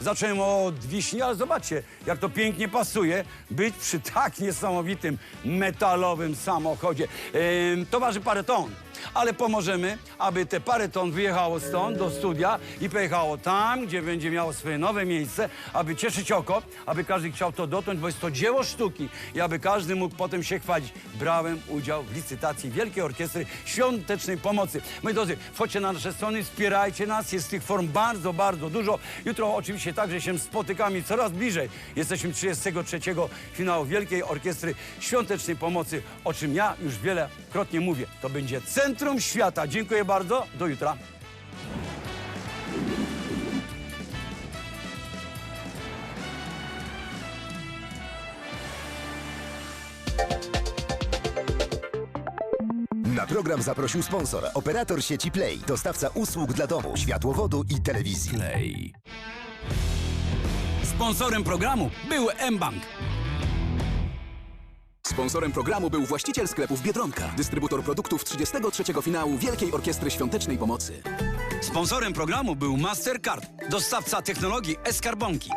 Zacząłem od wiśni, ale zobaczcie, jak to pięknie pasuje być przy tak niesamowitym metalowym samochodzie. Ym, to waży parę ton. Ale pomożemy, aby te parę ton wyjechało stąd do studia i pojechało tam, gdzie będzie miało swoje nowe miejsce, aby cieszyć oko, aby każdy chciał to dotknąć, bo jest to dzieło sztuki i aby każdy mógł potem się chwalić. Brałem udział w licytacji Wielkiej Orkiestry Świątecznej Pomocy. Moi drodzy, wchodźcie na nasze strony, wspierajcie nas, jest tych form bardzo, bardzo dużo. Jutro oczywiście także się spotykamy coraz bliżej. Jesteśmy 33. finału Wielkiej Orkiestry Świątecznej Pomocy, o czym ja już wielokrotnie mówię. To będzie centrum świata. Dziękuję bardzo, do jutra. Na program zaprosił sponsor, operator sieci Play, dostawca usług dla domu, światłowodu i telewizji. Play. Sponsorem programu był mBank. Sponsorem programu był właściciel sklepów Biedronka, dystrybutor produktów 33. finału Wielkiej Orkiestry Świątecznej Pomocy. Sponsorem programu był Mastercard, dostawca technologii e-skarbonki.